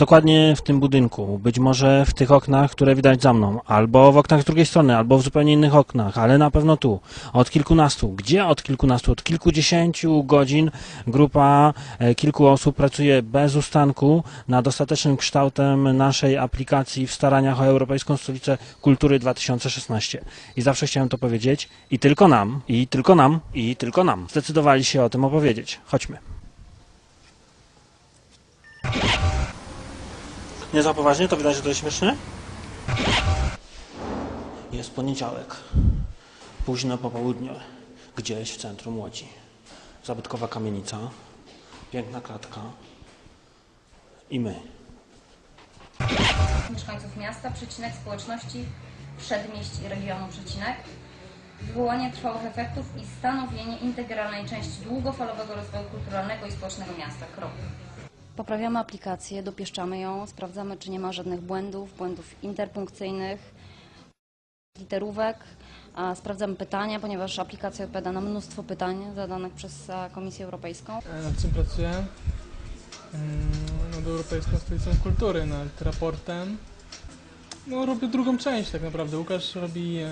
dokładnie w tym budynku, być może w tych oknach, które widać za mną, albo w oknach z drugiej strony, albo w zupełnie innych oknach, ale na pewno tu, od kilkunastu, gdzie od kilkunastu, od kilkudziesięciu godzin grupa e, kilku osób pracuje bez ustanku nad ostatecznym kształtem naszej aplikacji w staraniach o Europejską Stolicę Kultury 2016. I zawsze chciałem to powiedzieć i tylko nam, i tylko nam, i tylko nam zdecydowali się o tym opowiedzieć. Chodźmy. Nie za poważnie? To że to jest śmieszne? Jest poniedziałek. Późne popołudnie. Gdzieś w centrum Łodzi. Zabytkowa kamienica. Piękna klatka. I my. mieszkańców miasta, przecinek społeczności, przedmieść i regionu, przecinek, wywołanie trwałych efektów i stanowienie integralnej części długofalowego rozwoju kulturalnego i społecznego miasta. Krok. Poprawiamy aplikację, dopieszczamy ją, sprawdzamy, czy nie ma żadnych błędów, błędów interpunkcyjnych, literówek. Sprawdzamy pytania, ponieważ aplikacja odpowiada na mnóstwo pytań zadanych przez e, Komisję Europejską. E, Nad czym pracuję? Mm, Nad Europejską Stolicą Kultury, nad raportem. No, robię drugą część tak naprawdę. Łukasz robi e,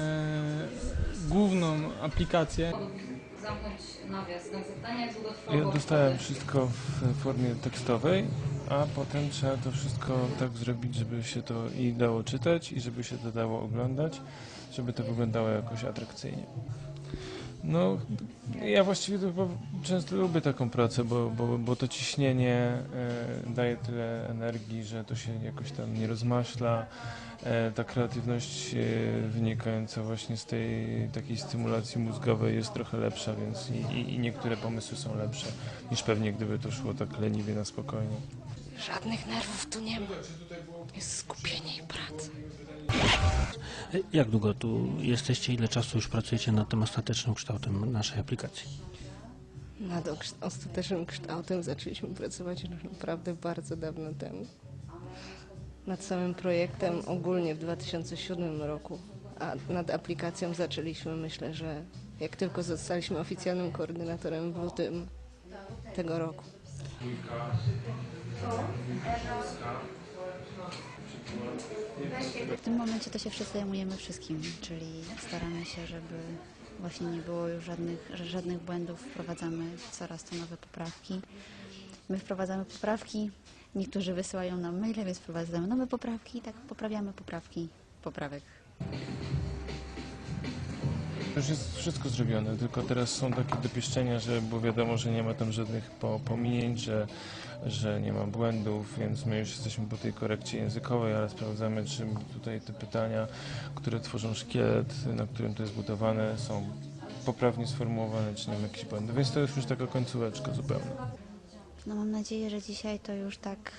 główną aplikację. Zamknąć nawias, znak zapytania, jak długo trwało? Ja dostałem wszystko w formie tekstowej, a potem trzeba to wszystko tak zrobić, żeby się to i dało czytać, i żeby się to dało oglądać, żeby to wyglądało jakoś atrakcyjnie. No, ja właściwie chyba często lubię taką pracę, bo, bo, bo to ciśnienie e, daje tyle energii, że to się jakoś tam nie rozmaśla. E, ta kreatywność e, wynikająca właśnie z tej takiej stymulacji mózgowej jest trochę lepsza, więc i, i, i niektóre pomysły są lepsze niż pewnie gdyby to szło tak leniwie na spokojnie. Żadnych nerwów tu nie ma. Jest skupienie i praca. Jak długo tu jesteście? Ile czasu już pracujecie nad tym ostatecznym kształtem naszej aplikacji? Nad ostatecznym kształtem zaczęliśmy pracować już naprawdę bardzo dawno temu. Nad samym projektem ogólnie w 2007 roku, a nad aplikacją zaczęliśmy, myślę, że jak tylko zostaliśmy oficjalnym koordynatorem w lutym tego roku. W tym momencie to się wszyscy zajmujemy wszystkim, czyli staramy się, żeby właśnie nie było już żadnych, żadnych błędów, wprowadzamy coraz to nowe poprawki. My wprowadzamy poprawki, niektórzy wysyłają nam maile, więc wprowadzamy nowe poprawki i tak poprawiamy poprawki poprawek. Już jest wszystko zrobione, tylko teraz są takie dopieszczenia, że bo wiadomo, że nie ma tam żadnych po, pominięć, że, że nie ma błędów, więc my już jesteśmy po tej korekcie językowej, ale sprawdzamy, czy tutaj te pytania, które tworzą szkielet, na którym to jest budowane, są poprawnie sformułowane, czy nie ma jakichś błędów. Więc to jest już taka końcóweczka zupełna. No mam nadzieję, że dzisiaj to już tak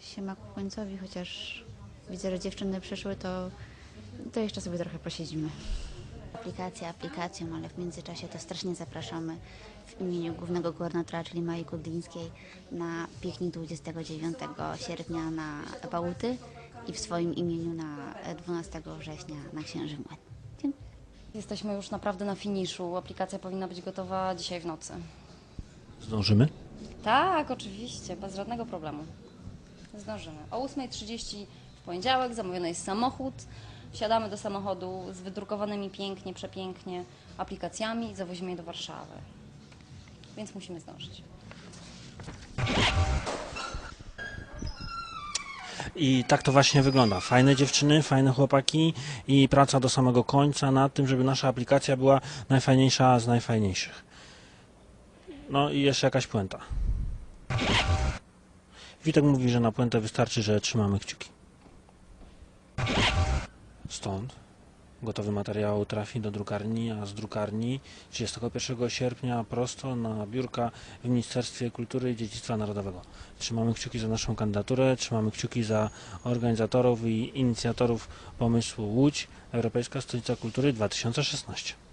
się ma ku końcowi, chociaż widzę, że dziewczyny przyszły, to, to jeszcze sobie trochę posiedzimy. Aplikacja aplikacją, ale w międzyczasie to strasznie zapraszamy w imieniu głównego koordynatora, czyli Maji Kudlińskiej, na piknik 29 sierpnia na Bałuty i w swoim imieniu na 12 września na Księży Młyn. Dziękuję. Jesteśmy już naprawdę na finiszu. Aplikacja powinna być gotowa dzisiaj w nocy. Zdążymy? Tak, oczywiście, bez żadnego problemu. Zdążymy. O 8.30 w poniedziałek zamówiony jest samochód. Wsiadamy do samochodu z wydrukowanymi pięknie, przepięknie aplikacjami i zawozimy je do Warszawy. Więc musimy zdążyć. I tak to właśnie wygląda. Fajne dziewczyny, fajne chłopaki i praca do samego końca nad tym, żeby nasza aplikacja była najfajniejsza z najfajniejszych. No i jeszcze jakaś puenta. Witek mówi, że na puentę wystarczy, że trzymamy kciuki. Stąd gotowy materiał trafi do drukarni, a z drukarni 31 sierpnia prosto na biurka w Ministerstwie Kultury i Dziedzictwa Narodowego. Trzymamy kciuki za naszą kandydaturę, trzymamy kciuki za organizatorów i inicjatorów pomysłu Łódź, Europejska Stolica Kultury 2016.